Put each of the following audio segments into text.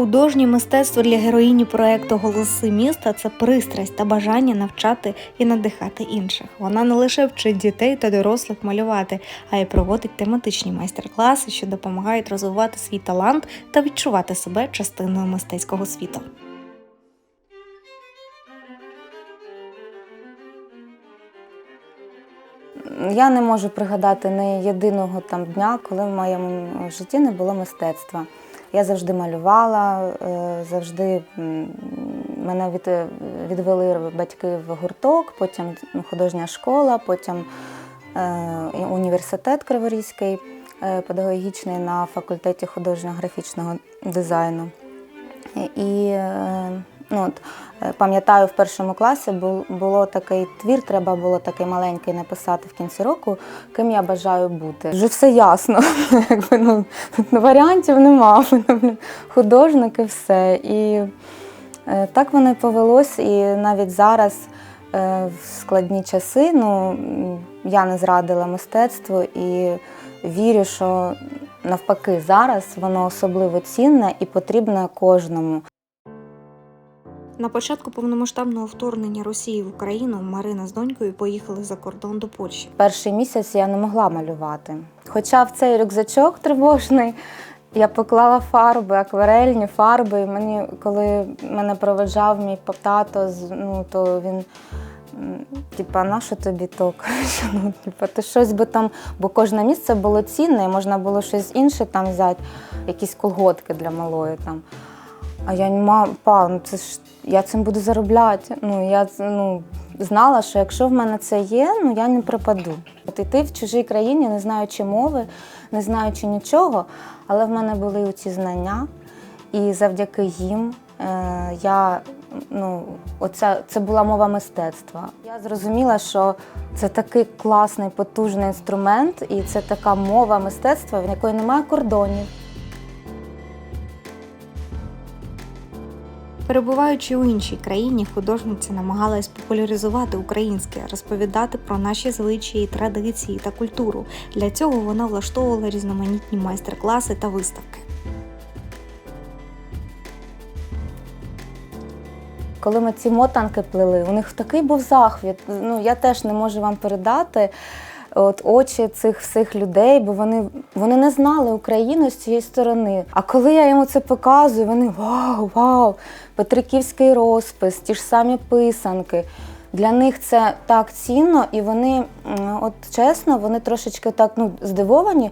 Художнє мистецтво для героїні проекту Голоси міста це пристрасть та бажання навчати і надихати інших. Вона не лише вчить дітей та дорослих малювати, а й проводить тематичні майстер-класи, що допомагають розвивати свій талант та відчувати себе частиною мистецького світу. Я не можу пригадати ні єдиного там дня, коли в моєму житті не було мистецтва. Я завжди малювала, е, завжди мене від, відвели батьки в гурток, потім художня школа, потім е, університет Криворізький е, педагогічний на факультеті художньо-графічного дизайну. І е, ну, от, е, пам'ятаю, в першому класі бу- було такий твір, треба було такий маленький написати в кінці року, ким я бажаю бути. Вже все ясно. Якби, ну, варіантів нема. Блін, Художник і все. І е, так воно і повелось. І навіть зараз, е, в складні часи, ну, я не зрадила мистецтво і вірю, що навпаки зараз воно особливо цінне і потрібне кожному. На початку повномасштабного вторгнення Росії в Україну Марина з донькою поїхали за кордон до Польщі. Перший місяць я не могла малювати. Хоча в цей рюкзачок тривожний я поклала фарби, акварельні фарби. І мені, коли мене проведжав мій тато, ну, то він. Типа, на що тобі то? Ну, типа, ти щось би там, бо кожне місце було цінне, і можна було щось інше там взяти, якісь колготки для малої там. А я не мав, па, ну це ж я цим буду заробляти. Ну я ну, знала, що якщо в мене це є, ну я не пропаду. От іти в чужій країні, не знаючи мови, не знаючи нічого, але в мене були ці знання, і завдяки їм е, я ну, оця, це була мова мистецтва. Я зрозуміла, що це такий класний, потужний інструмент, і це така мова мистецтва, в якої немає кордонів. Перебуваючи у іншій країні, художниця намагалась популяризувати українське, розповідати про наші звичаї, традиції та культуру. Для цього вона влаштовувала різноманітні майстер-класи та виставки. Коли ми ці мотанки плели, у них такий був захвіт. Ну, я теж не можу вам передати от, очі цих всіх людей, бо вони, вони не знали Україну з цієї сторони. А коли я йому це показую, вони вау, вау! Петриківський розпис, ті ж самі писанки. Для них це так цінно, і вони, от чесно, вони трошечки так ну, здивовані,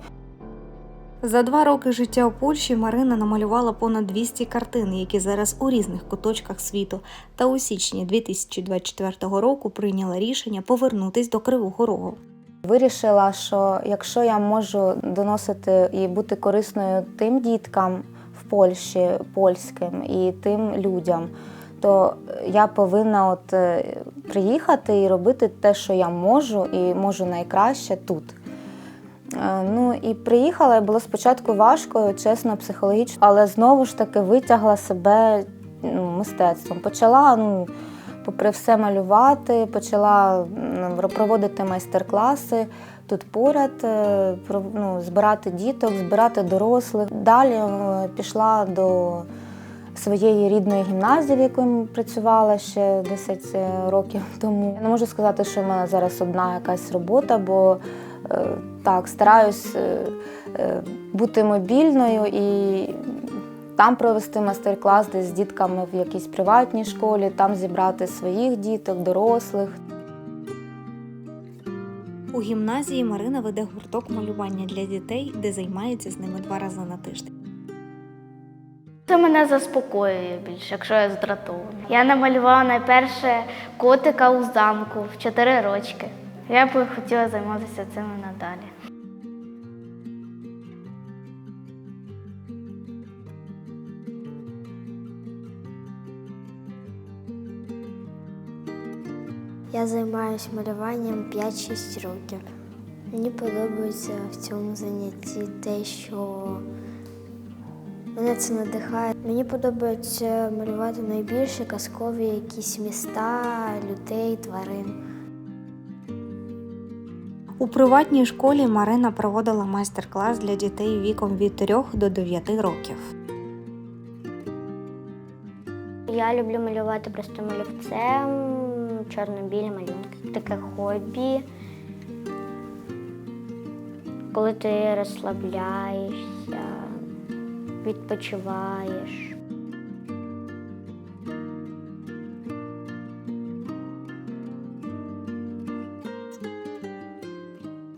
За два роки життя у Польщі Марина намалювала понад 200 картин, які зараз у різних куточках світу. Та у січні 2024 року прийняла рішення повернутись до Кривого Рогу. Вирішила, що якщо я можу доносити і бути корисною тим діткам в Польщі польським і тим людям, то я повинна от е, приїхати і робити те, що я можу, і можу найкраще тут. Е, Ну і приїхала, і було спочатку важко, чесно, психологічно, але знову ж таки витягла себе ну, мистецтвом. Почала ну, попри все малювати, почала проводити майстер-класи тут поряд, е, ну, збирати діток, збирати дорослих. Далі е, пішла до своєї рідної гімназії, в якій працювала ще 10 років тому. Я не можу сказати, що в мене зараз одна якась робота, бо е, так, стараюсь е, е, бути мобільною і там провести майстер-клас десь з дітками в якійсь приватній школі, там зібрати своїх діток, дорослих. У гімназії Марина веде гурток малювання для дітей, де займається з ними два рази на тиждень. Це мене заспокоює більше, якщо я здратована. Я намалювала найперше котика у замку в 4 рочки. Я б хотіла займатися цим надалі. Я займаюся малюванням 5-6 років. Мені подобається в цьому занятті те, що мене це надихає. Мені подобається малювати найбільше казкові якісь міста, людей, тварин. У приватній школі Марина проводила майстер-клас для дітей віком від 3 до 9 років. Я люблю малювати простим олівцем, чорно-білі малюнки. Таке хобі. Коли ти розслабляєшся, відпочиваєш.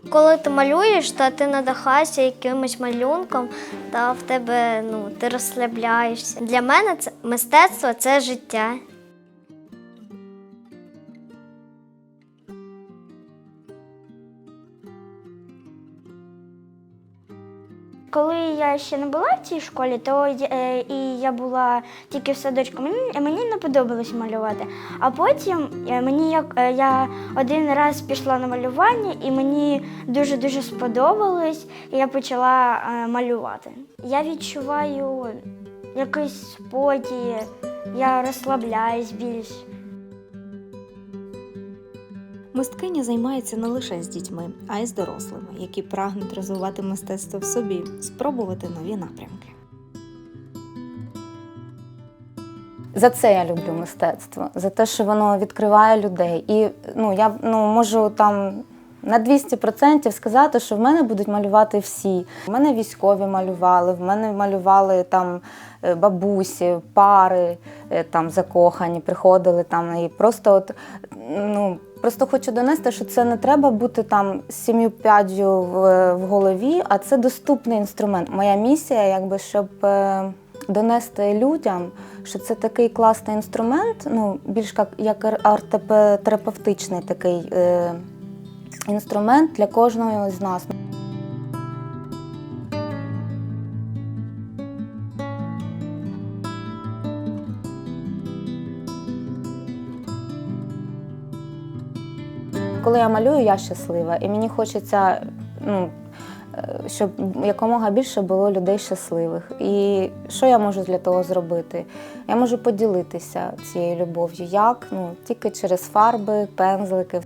Коли ти малюєш, то ти надихаєшся якимось малюнком, та в тебе ну, ти розслабляєшся. Для мене це мистецтво це життя. Коли я ще не була в цій школі, то е, і я була тільки в садочку, мені, мені не подобалось малювати. А потім е, мені як е, я один раз пішла на малювання, і мені дуже дуже сподобалось, і я почала малювати. Я відчуваю якийсь спокій, я розслабляюсь більш. Мисткиня займається не лише з дітьми, а й з дорослими, які прагнуть розвивати мистецтво в собі, спробувати нові напрямки. За це я люблю мистецтво, за те, що воно відкриває людей. І ну, я ну, можу там на 200% сказати, що в мене будуть малювати всі. В мене військові малювали, в мене малювали там е, бабусі, пари е, там закохані, приходили там і просто от ну. Просто хочу донести, що це не треба бути там сім'ю п'яддю в, в голові, а це доступний інструмент. Моя місія, якби щоб е, донести людям, що це такий класний інструмент, ну більш як, як арт-терапевтичний такий е, інструмент для кожного з нас. Коли я малюю, я щаслива, і мені хочеться, ну, е, щоб якомога більше було людей щасливих. І що я можу для того зробити? Я можу поділитися цією любов'ю. Як? Ну, тільки через фарби, пензлики.